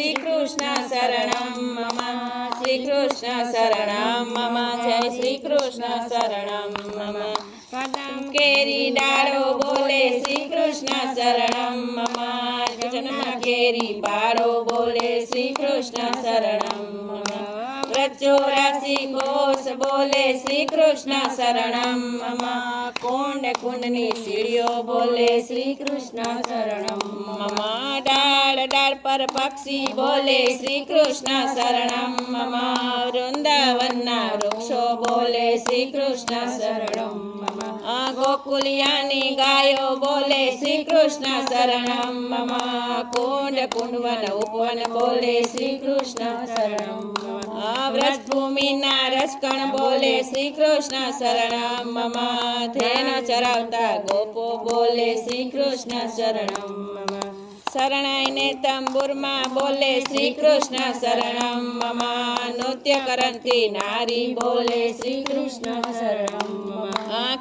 શ્રીકૃષ્ણ શરણમ મમ. શ્રીકૃષ્ણ શરણમ મમ. જય શ્રીકૃષ્ણ શરણમ મમ. કેરી ડાળો બોલે શ્રીકૃષ્ણ શરણમ મમ. કેરી બાળો બોલે શ્રીકૃષ્ણ શરણમ મમ. ઘોષ બોલે શ્રી કૃષ્ણ શરણમ મમ. કુંડ કુંડની સીડીઓ બોલે શ્રી કૃષ્ણ શરણમ મમ. ડાળ પર પક્ષી બોલે શ્રી કૃષ્ણ શરણમ. મમા વૃંદાવનના વૃક્ષો બોલે શ્રી કૃષ્ણ શરણમ. મમા ગોકુલિયાની ગાયો બોલે શ્રી કૃષ્ણ શરણમ. મમા કુંડ કુંડવન ઉપવન બોલે શ્રી કૃષ્ણ શરણમ વ્રજભૂમિના રસકણ બોલે શ્રી કૃષ્ણ શરણમ. મમા ધેન ચરાવતા ગોપો બોલે શ્રી કૃષ્ણ શરણમ. મમ શરણાઈને તંબુરમાં બોલે શ્રી કૃષ્ણ શરણમ મમા. નૃત્ય કરંતી નારી બોલે શ્રી કૃષ્ણ શરણમ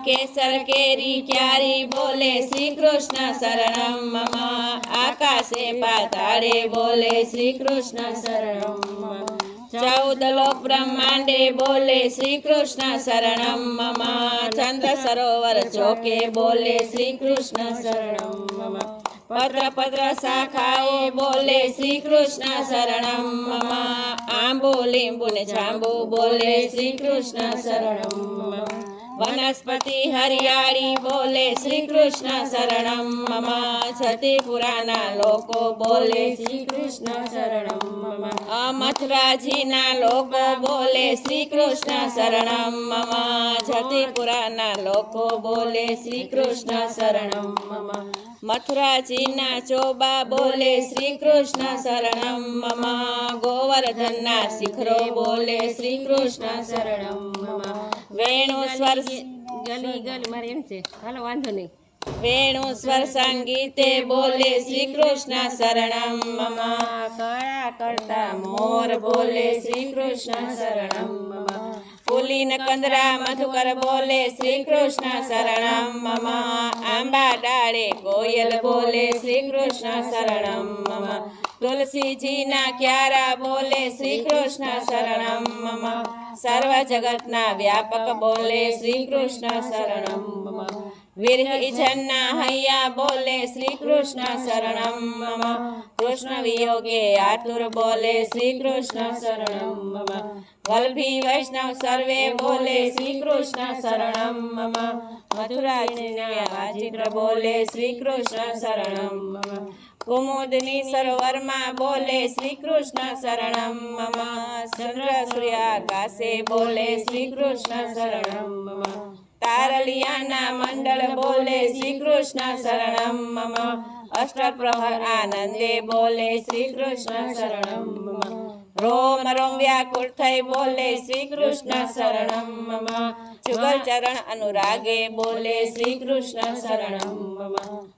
કેસર કેરી ક્યારી બોલે શ્રી કૃષ્ણ શરણમ મમા. આકાશે પાતાળે બોલે શ્રી કૃષ્ણ શરણમ ચૌદ લોક બ્રહ્માંડે બોલે શ્રી કૃષ્ણ શરણમ મમા. ચંદ્ર સરોવર ચોકે બોલે શ્રી કૃષ્ણ શરણમ મમ. પત્ર પત્ર શાખાઓ બોલે શ્રી કૃષ્ણ શરણમ. મમ આંબો, લીંબુ ને જાંબુ બોલે શ્રી કૃષ્ણ શરણમ વનસ્પતિ હરિયાળી બોલે શ્રી કૃષ્ણ શરણમ. મમ છતીપુરાના લોકો બોલે શ્રી કૃષ્ણ શરણમ મથુરાજીના લોકો બોલે શ્રી કૃષ્ણ શરણમ. મમ છતીપુરાના લોકો બોલે શ્રી કૃષ્ણ શરણમ મથુરાજીના ચોબા બોલે શ્રી કૃષ્ણ શરણમ. મમ ગોવર્ધનના શિખરો બોલે શ્રી કૃષ્ણ શરણમ. મમ. વેણુ સ્વર ગલી ગલી મારે એમ છે. હાલો વાંધો નહીં. વેણુ સ્વર સંગીતે બોલે શ્રી કૃષ્ણ શરણમ. મમ. કળા કરતા મોર બોલે શ્રી કૃષ્ણ શરણમ. મમ. પુલીન કંદરા મધુકર બોલે શ્રી કૃષ્ણ શરણમ. મમ. આંબા ડાળે કોયલ બોલે શ્રી કૃષ્ણ શરણમ તુલસીજીના ક્યારા બોલે શ્રી કૃષ્ણ શરણમ મમ. સર્વ જગતના વ્યાપક બોલે શ્રી કૃષ્ણ શરણમ મમ. વિરહિજનના હૈયા બોલે શ્રી કૃષ્ણ શરણમ કૃષ્ણ વિયોગે આતુર બોલે શ્રી કૃષ્ણ શરણમ મમ. વૈષ્ણવ સર્વે બોલે શ્રી કૃષ્ણ શરણમ મમ. મથુરા ચિત્ર બોલે શ્રી કૃષ્ણ શરણમ કુમુદની સરોવરમાં બોલે શ્રી કૃષ્ણ શરણમ મમ ચંદ્ર સૂર્યાકાશે બોલે શ્રી કૃષ્ણ શરણમ મમ તારલિયાના મંડળ બોલે શ્રી કૃષ્ણ શરણમ મમ અષ્ટપ્રહર આનંદે બોલે શ્રી કૃષ્ણ શરણમ મમ રોમ રોમ વ્યાકુળ થઈ બોલે શ્રી કૃષ્ણ શરણમ મમ ચુગલ ચરણ અનુરાગે બોલે શ્રી કૃષ્ણ શરણમ મમ